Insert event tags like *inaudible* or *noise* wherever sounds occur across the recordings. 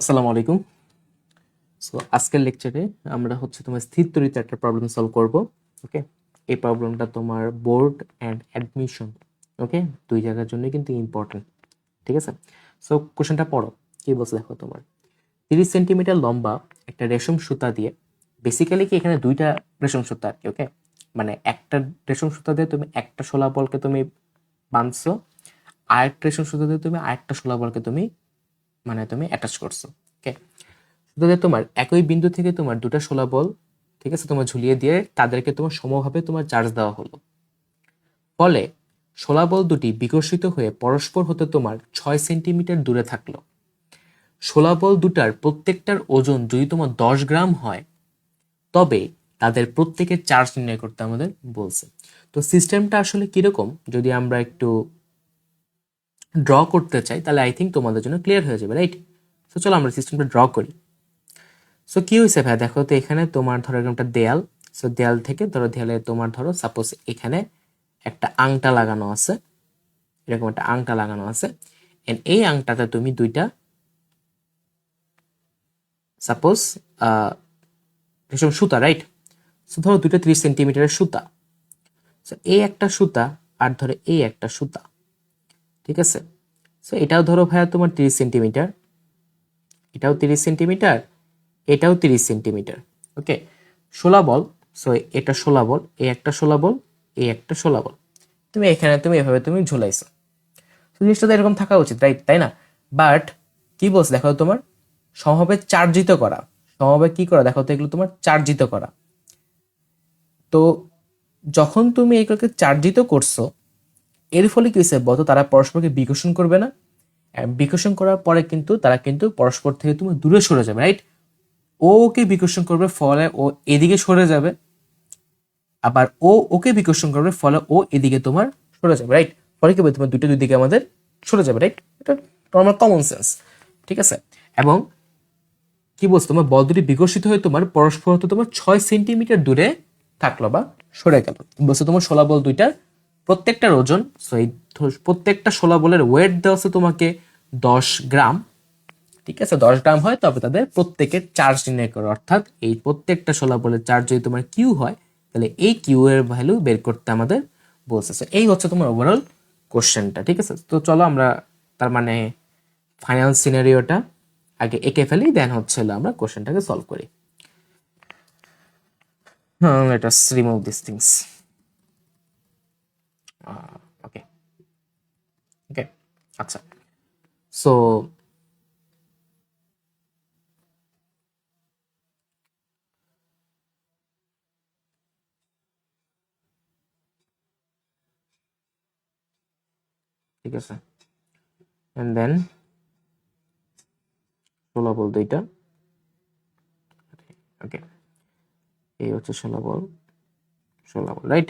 আসসালামু আলাইকুম। সো আজকের লেকচারে আমরা হচ্ছে তোমার স্থির তরিতে একটা প্রবলেম সলভ করব ওকে এই প্রবলেমটা তোমার বোর্ড অ্যান্ড অ্যাডমিশন ওকে দুই জায়গার জন্য কিন্তু ইম্পর্টেন্ট ঠিক আছে? সো কোশ্চেনটা পড়ো, কি বলছে দেখো তোমার? তিরিশ সেন্টিমিটার লম্বা একটা রেশম সুতা দিয়ে বেসিক্যালি কি এখানে দুইটা রেশম সুতা আর কি ওকে মানে একটা রেশম সুতা দিয়ে তুমি একটা শোলা বলকে তুমি বাঁধছো, আরেকটা রেশম সুতা দিয়ে তুমি আরেকটা শোলা বলকে তুমি মানে তুমি অ্যাটাচ করছ ওকে সুতরাং তোমার একই বিন্দু থেকে তোমার দুটো শোলা বল, ঠিক আছে, তোমার ঝুলিয়ে দিয়ে তাদেরকে তোমার সমভাবে তোমার চার্জ দেওয়া হলো। ফলে শোলা বল দুটি বিকশিত হয়ে পরস্পর হতে তোমার ছয় সেন্টিমিটার দূরে থাকল। শোলা বল দুটার প্রত্যেকটার ওজন যদি তোমার দশ গ্রাম হয়, তবে তাদের প্রত্যেকের চার্জ নির্ণয় করতে আমাদের বলছে। তো সিস্টেমটা আসলে কীরকম? যদি আমরা একটু ড্র করতে চাই, তাহলে আই থিঙ্ক তোমাদের জন্য ক্লিয়ার হয়ে যাবে রাইট সো চলো আমরা সিস্টেমটা ড্র করি। সো কি হয়েছে ভাই? দেখো তো এখানে তোমার ধরো এরকম একটা দেয়াল। সো দেয়াল থেকে ধরো দেয়ালে তোমার ধরো সাপোজ এখানে একটা আংটা লাগানো আছে। এরকম একটা আংটা লাগানো আছে। এন্ড এই আংটাতে তুমি দুইটা সাপোজ রেশম সুতা রাইট সো ধরো দুইটা ত্রিশ সেন্টিমিটারের সুতা। সো এই একটা সুতা আর ধরো এই একটা সুতা। ঠিক আছে? সো এটাও ধরো ভাইয়া তোমার তিরিশ সেন্টিমিটার এটাও তিরিশ সেন্টিমিটার এটাও তিরিশ সেন্টিমিটার ওকে ষোলা বল সো এটা ষোলা বল, এই একটা ষোলা বল, এই একটা ষোলা বল। তুমি এখানে, তুমি এভাবে তুমি ঝুলাইছো। জিনিসটা তো এরকম থাকা উচিত রাইট তাই না? বাট কি বলছে দেখো তোমার? সমভাবে চার্জিত করা। সমভাবে কি করা? দেখো তো এগুলো তোমার চার্জিত করা। তো, যখন তুমি এগুলোকে চার্জিত করছ এর ফলে কি হয়েছে? বলতো তারা পরস্পরকে বিকশন করবে না। বিকশন করার পরে কিন্তু তারা কিন্তু পরস্পর থেকে তুমি দূরে সরে যাবে রাইট ও ওকে বিকশন করবে ফলে ও এদিকে সরে যাবে। আবার ও ওকে বিকশন করবে ফলে ও এদিকে তোমার সরে যাবে রাইট ফলে কি তোমার দুটো দুই দিকে আমাদের সরে যাবে রাইট এটা নর্মাল কমন সেন্স ঠিক আছে? এবং কি বলছো? তোমার বল দুটি বিকশিত হয়ে তোমার পরস্পর হতে তোমার ছয় সেন্টিমিটার দূরে থাকল বা সরে গেল। বলছো তোমার ষোলা বল দুইটার প্রত্যেকটার ওজন সো এই প্রত্যেকটা ষোলা বলের ওয়েট দেওয়া আছে তোমাকে দশ গ্রাম ঠিক আছে? দশ গ্রাম হয় তবে তাদের প্রত্যেকের চার্জ নির্ণয় করো। অর্থাৎ এই প্রত্যেকটা ষোলা বলের চার্জ যদি তোমার কিউ হয় তাহলে এই কিউ এর ভ্যালু বের করতে আমাদের বলছে। So, এই হচ্ছে তোমার ওভারঅল কোশ্চেনটা ঠিক আছে? তো চলো আমরা তার মানে ফাইনাল সিনারিওটা আগে এঁকে ফেলি দেন হচ্ছে আমরা কোশ্চেনটাকে সলভ করি। হ্যাঁ us remove this things okay okay আচ্ছা সো ঠিক আছে. এন্ড দেন ষোলো বল দুইটা। ওকে এই হচ্ছে ষোলো বল ষোলো বল রাইট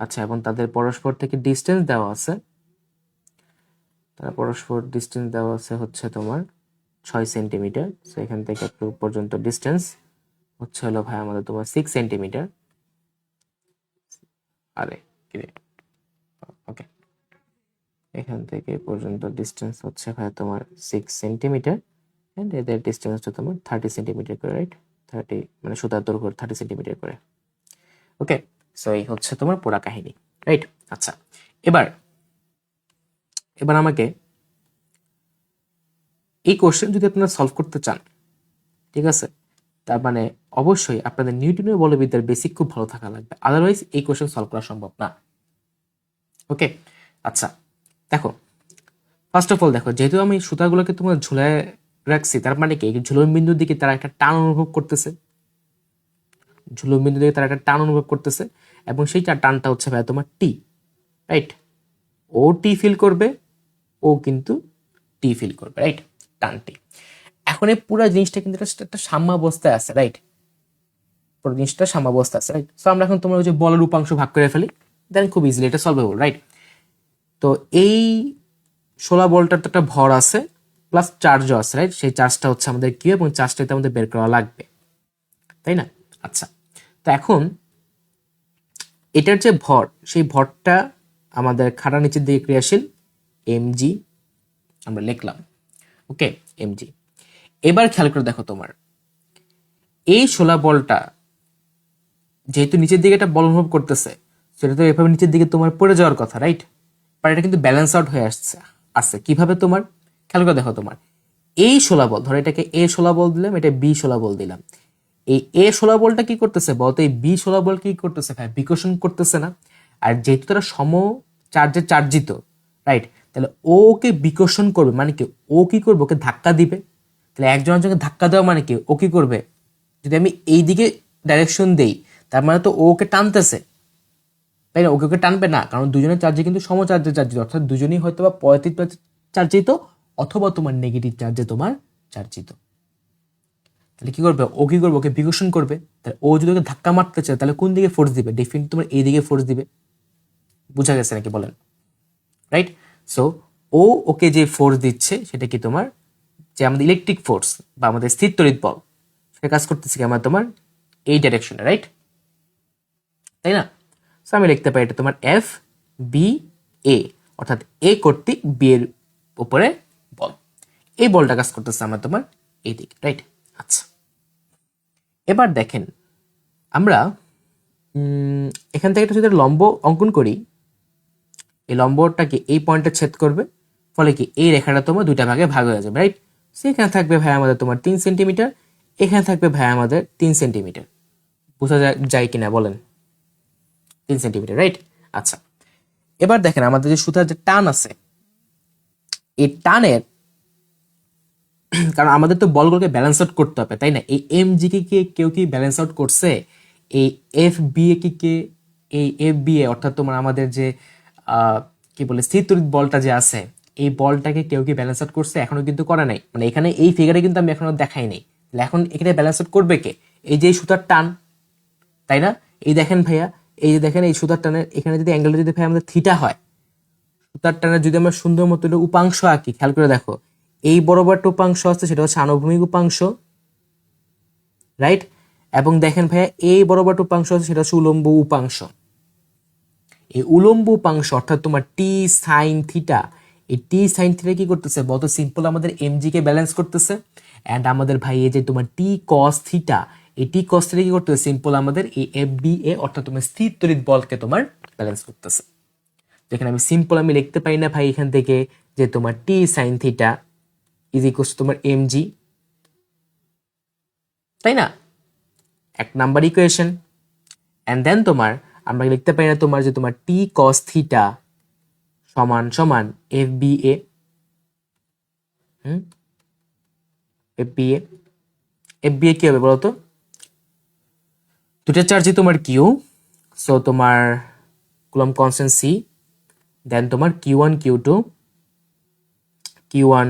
আচ্ছা এবং তাদের পরস্পর থেকে ডিস্টেন্স দেওয়া আছে। তারা পরস্পর ডিস্টেন্স দেওয়া আছে হচ্ছে তোমার ছয় সেন্টিমিটার সো এখান থেকে একটু পর্যন্ত ডিস্টেন্স হচ্ছে হলো ভাই আমাদের তোমার সিক্স সেন্টিমিটার আরে ওকে এখান থেকে পর্যন্ত ডিস্টেন্স হচ্ছে ভাই তোমার সিক্স সেন্টিমিটার অ্যান্ড এদের ডিস্টেন্স হচ্ছে তোমার থার্টি সেন্টিমিটার করে রাইট থার্টি মানে সুতার দৈর্ঘ্য থার্টি সেন্টিমিটার করে। ওকে সো এই হচ্ছে তোমার পুরা কাহিনী রাইট আচ্ছা এবার এবার আমাকে এই কোশ্চেন যদি আপনারা সলভ করতে চান, ঠিক আছে? তার মানে অবশ্যই আপনাদের নিউটনের বলবিদ্যার বেসিক খুব ভালো থাকা লাগবে। আদারওয়াইজ এই কোশ্চেন সলভ করা সম্ভব না। ওকে আচ্ছা দেখো ফার্স্ট অফ অল দেখো, যেহেতু আমি সুতাগুলোকে তোমার ঝুলায় রাখছি, তার মানে কি? ঝুলন বিন্দুর দিকে তারা একটা টান অনুভব করতেছে। ঝুলন বিন্দু দিকে তারা একটা টান অনুভব করতেছে। এবং সেই টা- টানটা হচ্ছে ভাই তোমার টি রাইট ও টি ফিল করবে, ও কিন্তু টি ফিল করবে রাইট টান টি এখন এই পুরো জিনিসটা কিন্তু একটা- সাম্যাবস্থায় আছে রাইট পুরো জিনিসটা সাম্যাবস্থা আছে রাইট সো আমরা এখন তোমার ওই যে বলের উপাংশ ভাগ করে ফেলি দেন খুব ইজিলি এটা সলভেবল রাইট তো এই ষোলা বলটার তো একটা ভর আছে প্লাস চার্জও আছে রাইট সেই চার্জটা হচ্ছে আমাদের কি এবং চার্জটা আমাদের বের করা লাগবে, তাই না? আচ্ছা তো এখন এটার যে ভর, সেই ভরটা আমাদের খাড়া নিচের দিকে ক্রিয়াশীল এম জি আমরা লিখলাম ওকে এম জি এবার খেয়াল করে দেখো তোমার, এই শোলা বলটা যেহেতু নিচের দিকে একটা বল অনুভব করতেছে, সেটা তো এভাবে নিচের দিকে তোমার পড়ে যাওয়ার কথা রাইট বাট এটা কিন্তু ব্যালেন্স আউট হয়ে আসছে আসছে। কীভাবে তোমার? খেয়াল করে দেখো তোমার, এই শোলা বল, ধরো এটাকে এ শোলা বল দিলাম, এটা বি শোলা বল দিলাম। এই এ শোলা বলটা কি করতেছে? বলতো এই বি শোলা বল কি করতেছে ভাই? বিকর্ষণ করতেছে না। আর যেহেতু তারা সম চার্জে চার্জিত রাইট তাহলে ওকে বিকর্ষণ করবে মানে কি? ও কি করবে? ওকে ধাক্কা দিবে। তাহলে একজন একজনকে ধাক্কা দেওয়া মানে কি? ও কি করবে? যদি আমি এই দিকে ডাইরেকশন দেই, তার মানে তো ও ওকে টানতেছে। তাই না? ওকে ওকে টানবে না। কারণ দুজনের চার্জে কিন্তু সম চার্জে চার্জিত অর্থাৎ দুজনেই হয়তো বা পজিটিভ চার্জিত অথবা তোমার নেগেটিভ চার্জে তোমার চার্জিত তাহলে কি করবে? ও কি করবে? ওকে বিকর্ষণ করবে। তাহলে ও যদি ওকে ধাক্কা মারতে চায়, তাহলে কোন দিকে ফোর্স দিবে? ডেফিনেট তোমার এই দিকে ফোর্স দিবে। বুঝা গেছে নাকি বলেন? রাইট সো ও ওকে যে ফোর্স দিচ্ছে, সেটা কি তোমার? যে আমাদের ইলেকট্রিক ফোর্স বা আমাদের স্থির তড়িৎ বল সেটা কাজ করতেছে কি আমার তোমার এই ডাইরেকশনে রাইট তাই না? সো আমি লিখতে পারি এটা তোমার এফ বি এ অর্থাৎ এ কর্তৃক বি এর উপরে বল। এই বলটা কাজ করতেছে আমার তোমার এই দিকে রাইট আচ্ছা। এবার দেখেন, আমরা এখান থেকে যদি লম্ব অঙ্কন করি। এই লম্বটাকে এই পয়েন্টে ছেদ করবে, ফলে কি এই রেখাটা তোমার দুইটা ভাগে ভাগ হয়ে যাবে রাইট সেখানে থাকবে ভাই আমাদের তোমার তিন সেন্টিমিটার, এখানে থাকবে ভাই আমাদের তিন সেন্টিমিটার। বোঝা যায়- যায় কিনা বলেন? তিন সেন্টিমিটার রাইট আচ্ছা এবার দেখেন আমাদের যে সুতার যে টান আছে, এই টানের *clears throat* কারণ আমাদের তো বলগুলোকে ব্যালেন্স আউট করতে হবে, তাই না? এই এম জি কে কেউ কি ব্যালেন্স আউট করছে? এই এফ বি এ কি কে, এই এফ বি এ অর্থাৎ তোমার আমাদের যে কি বলে স্থির তড়িৎ বলটা যে আছে, এই বলটাকে কেউ কি ব্যালেন্স আউট করছে? এখনও কিন্তু করা নাই। মানে এখানে এই ফিগারে কিন্তু আমি এখনও দেখাই নাই। এখন এখানে ব্যালেন্স আউট করবে কে? এই যে সুতার টান, তাই না? এই দেখেন ভাইয়া, এই যে দেখেন এই সুতার টানের, এখানে যদি অ্যাঙ্গেলটা যদি ভাই আমাদের থিটা হয়, সুতার টানের যদি আমরা সুন্দর মতো উপাংশ আঁকি, খেয়াল করে দেখো এই বরাবর একটা উপাংশ আছে, সেটা হচ্ছে আনুভূমিক উপাংশ রাইট এবং দেখেন ভাইয়া, এই বরাবর একটা উপাংশ আছে, সেটা হচ্ছে উলম্ব উপাংশ। এই উলম্ব উপাংশ, অর্থাৎ তোমার টি সাইন থিটা এই টি সাইন থিটা কি করতেছে? বলতো সিম্পল আমাদের এমজি কে ব্যালেন্স করতেছে অ্যান্ড আমাদের ভাই এই যে তোমার টি কস থিটা এই টি কস থিটা কি করতেছে? সিম্পল আমাদের এই এফ বি এ অর্থাৎ তোমার স্থির তড়িৎ বলকে তোমার ব্যালেন্স করতেছে। যেখানে আমি সিম্পল আমি লিখতে পারি না ভাই এখান থেকে যে তোমার T sine theta is equal তোমার এম জি তাই না? এক নাম্বার ইকুয়েশন অ্যান্ড দেন তোমার, আমরা লিখতে পারি না তোমার যে তোমার টি কস থিটা সমান সমান F B A F B A F B A কি হবে বলতো? দুটা চার্জই তোমার কিউ সো তোমার কুলম কনস্ট্যান্ট সি দেন তোমার Q one Q two Q one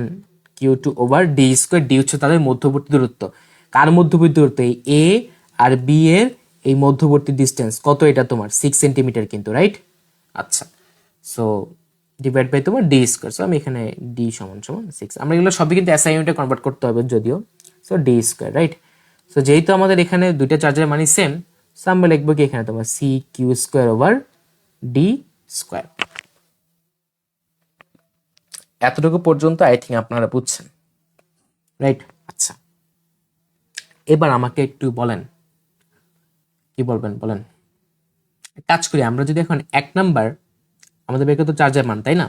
Q two over D square D হচ্ছে তাদের মধ্যবর্তী দূরত্ব। কার মধ্যবর্তী দূরত্ব? এই এ আর বি এর এই মধ্যবর্তী ডিস্টেন্স কত এটা তোমার? সিক্স সেন্টিমিটার কিন্তু রাইট আচ্ছা। সো ডিভাইড বাই তোমার ডি স্কোয়ার সো আমি এখানে ডি সমান সমান সিক্স আমরা এগুলো সবই কিন্তু ইউনিটে কনভার্ট করতে হবে যদিও। So D square right so যেহেতু আমাদের এখানে দুইটা চার্জের মানে সেম সো আমরা লিখব কি এখানে তোমার C Q square over D square এতটুকু পর্যন্ত আই থিঙ্ক আপনারা বুঝছেন। রাইট আচ্ছা। এবার আমাকে একটু বলেন। কি বলবেন, বলেন? কাজ করি, আমরা যদি এখন এক নাম্বার আমাদের বের তো চার্জার মান, তাই না?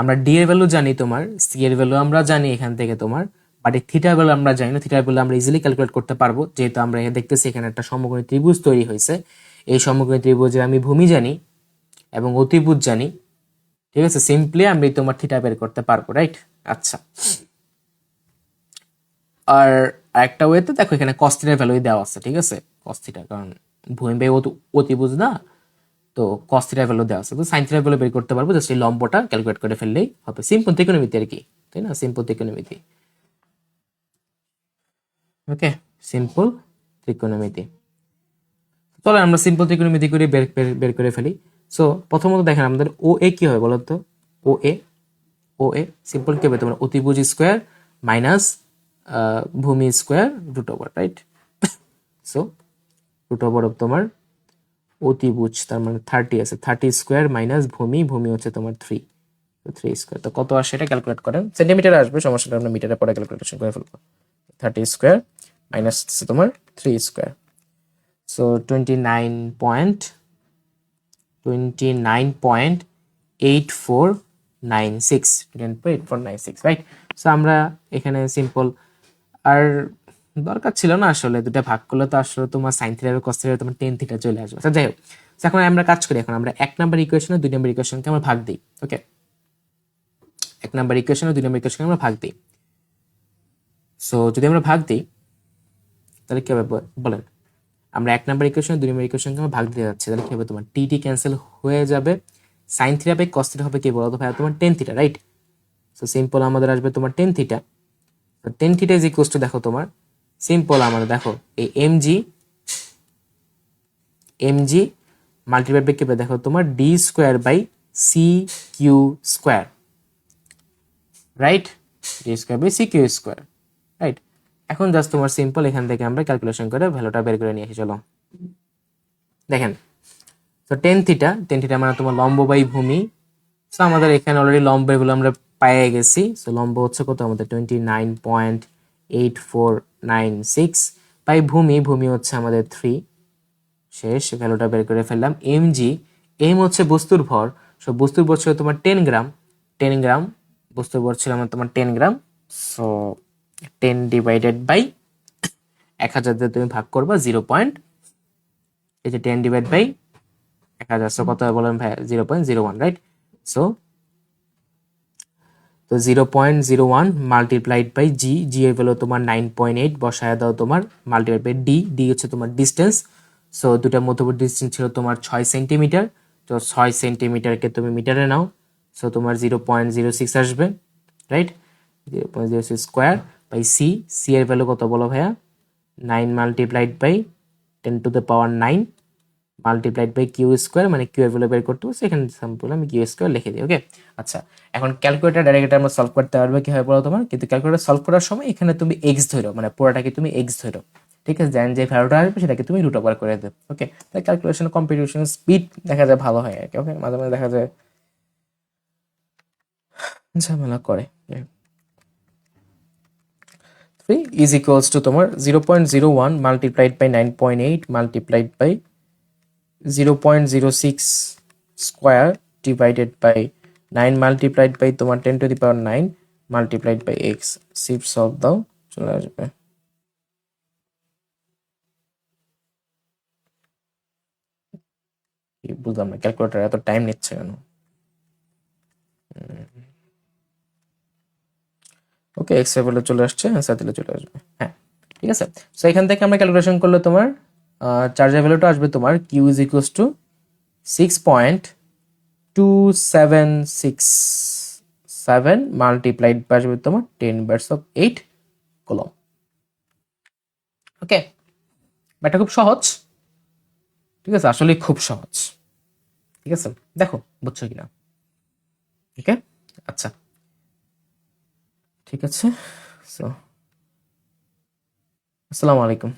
আমরা ডি এর ভ্যালু জানি তোমার সি এর ভ্যালু আমরা জানি এখান থেকে তোমার বাট এই থিটার ভ্যালু আমরা জানি না থিটার ভ্যালু আমরা ইজিলি ক্যালকুলেট করতে পারব, যেহেতু আমরা এখানে দেখতেছি এখানে একটা সমকোণী ত্রিভুজ তৈরি হয়েছে। এই সমকোণী ত্রিভুজে আমি ভূমি জানি এবং অতিভুজ জানি। ঠিক আছে? সিম্পলি আমি তোমার থিটা বের করতে পারব রাইট আচ্ছা। আর একটা ওয়েতে দেখো এখানে কস্তিটার ভ্যালু দেওয়া আছে, ঠিক আছে? কস্তিটা কারণ ভূমি ব্যয় অতি- অতিভুজ না? তো কস্তিটার ভ্যালু দেওয়া আছে। তো সাইন থিটার ভ্যালু বের করতে পারব জাস্ট এই লম্বটা ক্যালকুলেট করে ফেললেই হবে। সিম্পল ত্রিকোণমিতি আর কি, তাই না? সিম্পল ত্রিকোণমিতি ওকে সিম্পল ত্রিকোণমিতি চলো আমরা সিম্পল ত্রিকোণমিতি করে বের- বের করে ফেলি। সো প্রথমত দেখেন আমাদের ও এ কি হবে বলো তো? ও এ ও এ সিম্পল কি হবে? তোমার অতিভুজ স্কোয়ার মাইনাস ভূমি square root over right so root over of তোমার অতিভুজ, তার মানে থার্টি আছে। থার্টি স্কোয়ার মাইনাস ভূমি ভূমি হচ্ছে তোমার থ্রি থ্রি স্কোয়ার তো কত আসে এটা ক্যালকুলেট করেন। সেন্টিমিটার আসবে সমস্যাটা আমরা মিটারে পরে ক্যালকুলেশন করে ফেলব। থার্টি স্কোয়ার মাইনাস তোমার three square so twenty nine point twenty nine point eight four nine six eight four nine six right so আমরা এখানে সিম্পল আর দরকার ছিল না আসলে দুটা ভাগ করলে তো আসলে তোমার সাইন থিটা কস থিটা তোমার টেন থিটা চলে আসবে। যাই হোক এখন আমরা কাজ করি, এখন আমরা এক নাম্বার ইকুয়েশনে দুই নাম্বার ইকুয়েশনকে আমরা ভাগ দিই ওকে এক নাম্বার ইকুয়েশনে দুই নাম্বার ইকুয়েশনকে আমরা ভাগ দিই। সো যদি আমরা ভাগ দিই, তাহলে কি হবে বলেন? আমরা এক নাম্বার ইকুয়েশন দুই নম্বর ইকুয়েশনকে আমরা ভাগ দিতে যাচ্ছি। তাহলে কি হবে? তোমার টি টি ক্যান্সেল হয়ে যাবে। Sine theta by cos theta হবে কি বলো? তো ভাই তোমার tan theta right so simple আমাদের আসবে তোমার টেন থিটা তো tan theta is equals to দেখো তোমার সিম্পল আমাদের, দেখো, এই M G M G multiply by কি হবে দেখো তোমার D square by C Q square right D square by C Q square right এখন জাস্ট তোমার সিম্পল এখান থেকে আমরা ক্যালকুলেশন করে ভ্যালুটা বের করে নিয়ে আসি, চলো। দেখেন তো টেন থিটা টেন থিটা মানে তোমার লম্ব বাই ভূমি। সো আমাদের এখানে অলরেডি লম্ব এগুলো আমরা পেয়ে গেছি। সো লম্ব হচ্ছে কত? আমাদের twenty nine point eight four nine six by ভূমি ভূমি হচ্ছে আমাদের থ্রি শেষ ভ্যালুটা বের করে ফেললাম। এম জি এম হচ্ছে বস্তুর ভর। সো বস্তুর ভর ছিল তোমার টেন গ্রাম টেন গ্রাম বস্তুর ভর ছিল আমার তোমার ten gram so ten divided by এক হাজার দিয়ে তুমি ভাগ করবা জিরো পয়েন্ট এই যে টেন ডিভাইড বাই এক হাজার সো কত বলেন ভাই? Zero point zero one right so তো zero point zero one multiplied by G G value তোমার নাইন পয়েন্ট এইট বসায় দাও তোমার মাল্টিপ্লাইড বাই ডি ডি হচ্ছে তোমার ডিস্টেন্স সো দুটার মধ্যবর্তী ডিস্টেন্স ছিল তোমার ছয় সেন্টিমিটার তো ছয় সেন্টিমিটারকে তুমি মিটারে নাও সো তোমার জিরো পয়েন্ট জিরো সিক্স আসবে right zero point zero six square by C C এর ভ্যালু কত বলো ভাইয়া? Nine multiplied by ten to the power nine multiplied by Q square মানে কিউ এর ভ্যালু বের করতে হবে, সেখানে সিম্পল আমি কিউ স্কোয়ার লিখে দিই ওকে আচ্ছা এখন ক্যালকুলেটার ডাইরেক্ট আমরা সলভ করতে পারবে কি হয় বলো তোমার? কিন্তু ক্যালকুলেটার সলভ করার সময় এখানে তুমি এক্স ধরো মানে পুরোটাকে তুমি এক্স ধরো, ঠিক আছে? জানেন যে ভ্যালুটা আসবে সেটাকে তুমি রুট ওভার করে দেবে ওকে তাই ক্যালকুলেশন কম্পিটিশন স্পিড দেখা যায় ভালো হয় আর কি ওকে মাঝে মাঝে দেখা যায় ঝামেলা করে। থ্রি ইজ ইকুয়ালস টু তোমার zero point zero one multiplied by nine point eight multiplied by zero point zero six square divided by nine multiplied by তোমার ten to the power nine multiplied by X sheep solve দাও, চলে আসবে। বুঝলাম না calculator এত time নিচ্ছে কেন? ওকে এক্সের ভ্যালু চলে আসছে অ্যান্সার দিলে চলে আসবে। হ্যাঁ ঠিক আছে? সো এখান থেকে আমরা ক্যালকুলেশন করলে তোমার চার্জের ভ্যালুটা আসবে তোমার Q is equals to six point two seven six seven multiplied আসবে তোমার টেন বার্স অফ এইট কলম ওকে এটা খুব সহজ। ঠিক আছে? আসলে খুব সহজ। ঠিক আছে? দেখো, বুঝছ কিনা? ওকে আচ্ছা। ঠিক আছে? সো আসসালামু আলাইকুম।